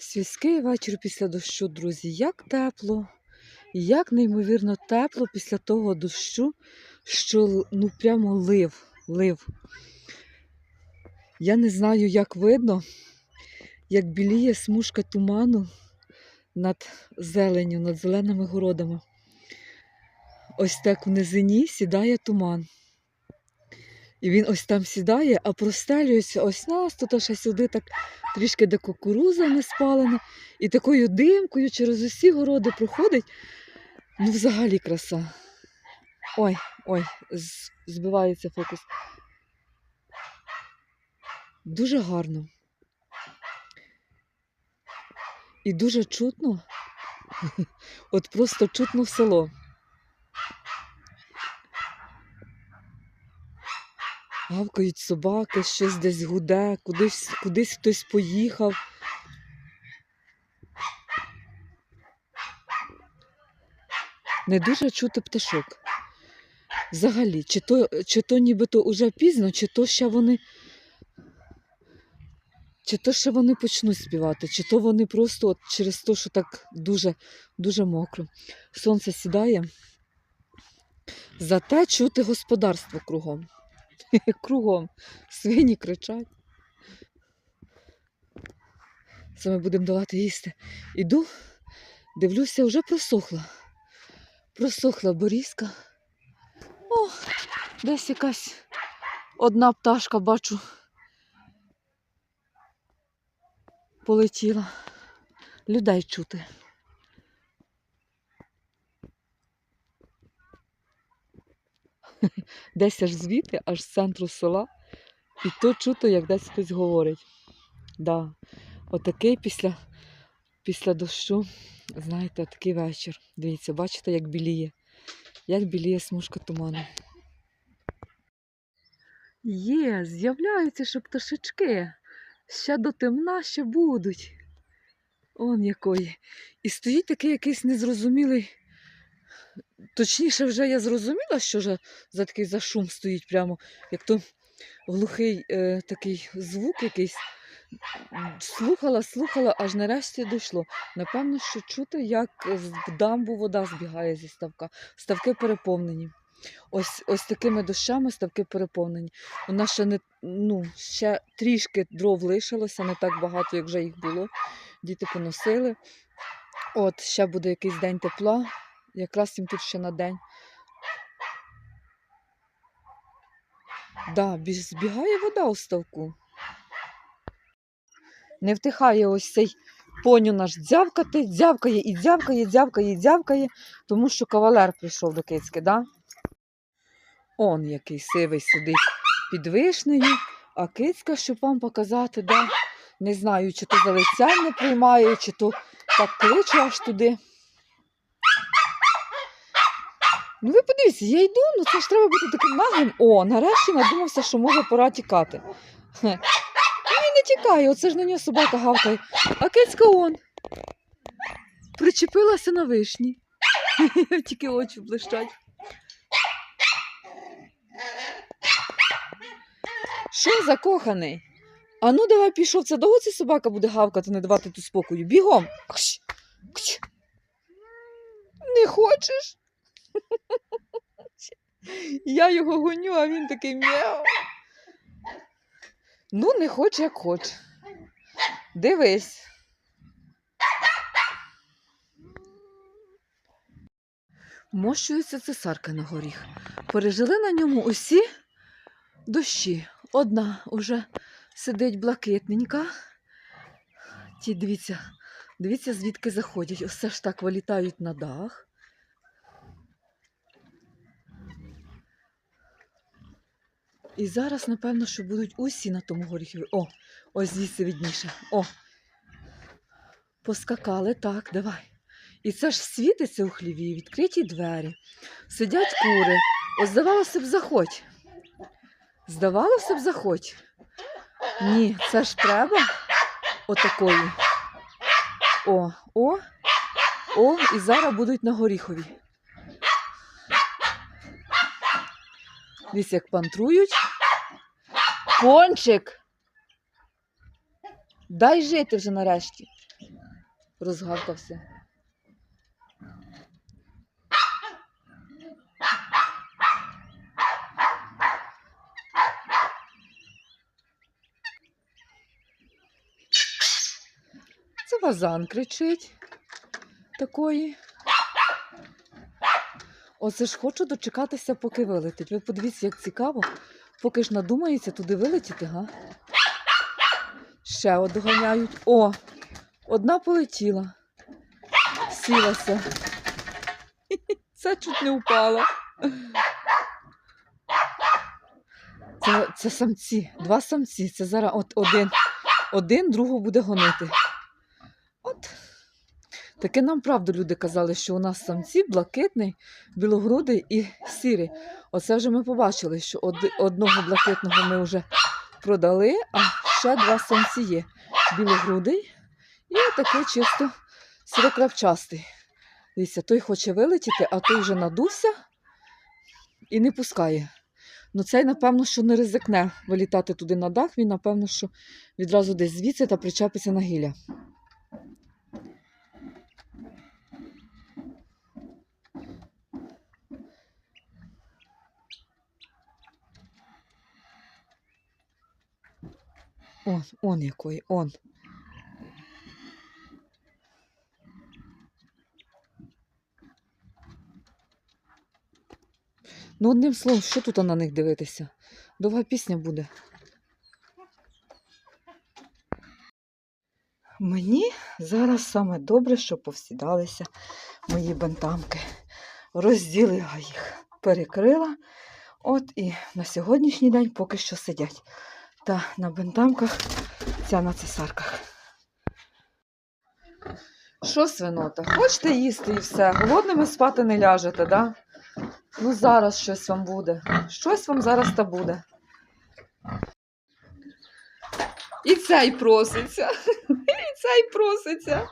Сільський вечір після дощу, друзі, як тепло, як неймовірно тепло після того дощу, що ну прямо лив, лив. Я не знаю, як видно, як біліє смужка туману над зеленю, над зеленими городами. Ось так в низині сідає туман. І він ось там сідає, а простелюється ось нас, тут ще сюди так трішки де кукуруза не спалена, і такою димкою через усі городи проходить. Ну, взагалі краса. Ой, ой, збивається фокус. Дуже гарно. І дуже чутно. От просто чутно в село. Гавкають собаки, щось десь гуде, кудись, кудись хтось поїхав. Не дуже чути пташок. Взагалі, чи то, чи то нібито уже пізно, чи то ще вони. Чи то ще вони почнуть співати, чи то вони просто от через те, що так дуже, дуже мокро. Сонце сідає. Зате чути господарство кругом. Кругом. Свині кричать. Це ми будемо давати їсти. Іду, дивлюся, вже просохла. Просохла борізка. О, десь якась одна пташка, бачу, полетіла. Людей чути. Десь аж звідти, аж з центру села. І то чути, як десь хтось говорить. Да. Отакий після, після дощу, знаєте, такий вечір. Дивіться, бачите, як біліє. Як біліє смужка туману. Є, з'являються ще пташечки. Ще до темна ще будуть. Он якої. І стоїть такий якийсь незрозумілий. Точніше, вже я зрозуміла, що вже за такий за шум стоїть прямо, як то глухий е, такий звук якийсь. Слухала, слухала, аж нарешті дійшло. Напевно, що чути, як в дамбу вода збігає зі ставка. Ставки переповнені. Ось, ось такими дощами ставки переповнені. У нас ще не ну, ще трішки дров лишилося, не так багато, як вже їх було. Діти поносили. От, ще буде якийсь день тепла. Якраз їм тут ще на день. Да, збігає вода у ставку. Не втихає ось цей поню наш дзявкати, дзявкає і дзявкає, дзявкає і дзявкає, тому що кавалер прийшов до кицьки, да? Он який сивий сидить під вишнею, а кицька, щоб вам показати, да? не знаю, чи то за не приймає, чи то так кличе аж туди. Ну ви подивіться, я йду, ну це ж треба бути таким наглим. О, нарешті надумався, що може пора тікати. Хе. Він не тікає, оце ж на нього собака гавкає. А кицька он. Причепилася на вишні. Тільки очі блищать. Що закоханий? А ну давай пішов, це довго ця собака буде гавкати, не давати тут спокою. Бігом. Кш, кш. Не хочеш? Я його гоню, а він такий мяу. Ну, не хоче, як хоче. Дивись. Мощується цесарка на горіх. Пережили на ньому усі дощі. Одна уже сидить блакитненька. Ті, дивіться, дивіться, звідки заходять. Ось ж так вилітають на дах. І зараз, напевно, що будуть усі на тому горіхові. О, ось звідси відніше. О. Поскакали, так, давай. І це ж світиться у хліві, відкриті двері. Сидять кури. Ось здавалося б, заходь. Здавалося б, заходь. Ні, це ж треба отакої. О, о, о, і зараз будуть на горіхові. Дивіться, як пантрують. Пончик. Дай жити вже нарешті. Розгавкався. Це вазан кричить такої. Оце ж хочу дочекатися, поки вилетить. Ви подивіться, як цікаво. Поки ж надумається туди вилетіти, га? Ще от доганяють. О! Одна полетіла. Сілася. Це чуть не впала. Це, це самці, два самці. Це зараз от один, один другого буде гонити. Таке нам правду люди казали, що у нас самці блакитний, білогрудий і сірий. Оце вже ми побачили, що од- одного блакитного ми вже продали, а ще два самці є. Білогрудий і такий чисто сірокрапчастий. Дивіться, той хоче вилетіти, а той вже надувся і не пускає. Ну цей, напевно, що не ризикне вилітати туди на дах, він, напевно, що відразу десь звідси та причепиться на гілля. Он, он який, он. Ну, одним словом, що тут на них дивитися? Довга пісня буде. Мені зараз саме добре, що повсідалися мої бентамки. Розділила їх, перекрила. От і на сьогоднішній день поки що сидять. Та на бентамках, ця на цесарках. Що, свинота, хочете їсти і все? Голодними спати не ляжете, да? Ну, зараз щось вам буде. Щось вам зараз та буде. І цей проситься. І цей проситься.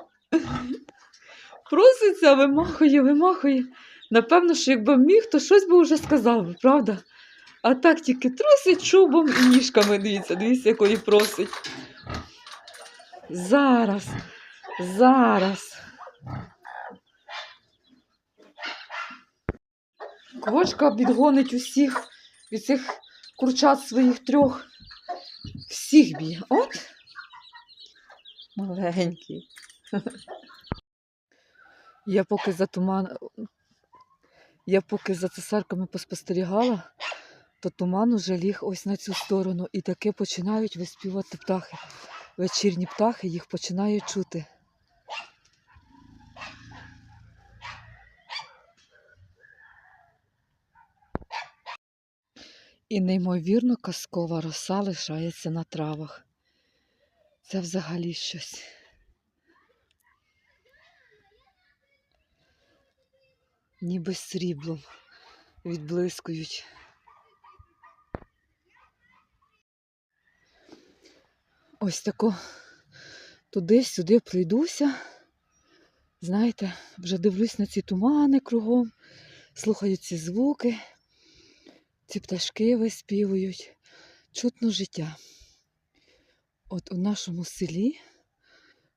Проситься, вимахує, вимахує. Напевно, що якби міг, то щось би вже сказав, правда? А так тільки трусить чубом і ніжками, дивіться, дивіться, якої просить. Зараз, зараз. Квочка відгонить усіх від цих курчат своїх трьох. Всіх б'є. От. Маленький. Я поки за туман. Я поки за цесарками поспостерігала, то туман уже ліг ось на цю сторону. І таки починають виспівати птахи. Вечірні птахи їх починають чути. І неймовірно казкова роса лишається на травах. Це взагалі щось. Ніби сріблом відблискують. Ось тако туди-сюди пройдуся. Знаєте, вже дивлюсь на ці тумани кругом, слухаю ці звуки. Ці пташки виспівують, чутно життя. От у нашому селі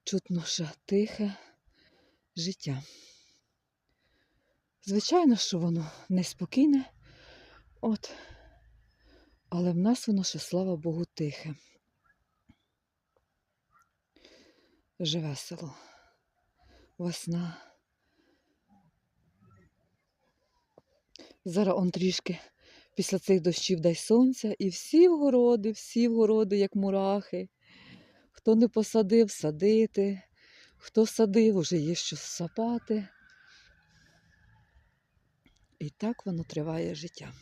чутно ще тихе життя. Звичайно, що воно неспокійне, от, але в нас воно ще, слава Богу, тихе. Живе село. Весна. Зараз он трішки після цих дощів дай сонця, і всі вгороди, всі вгороди, як мурахи. Хто не посадив, садити, хто садив, уже є що сапати. І так воно триває життя.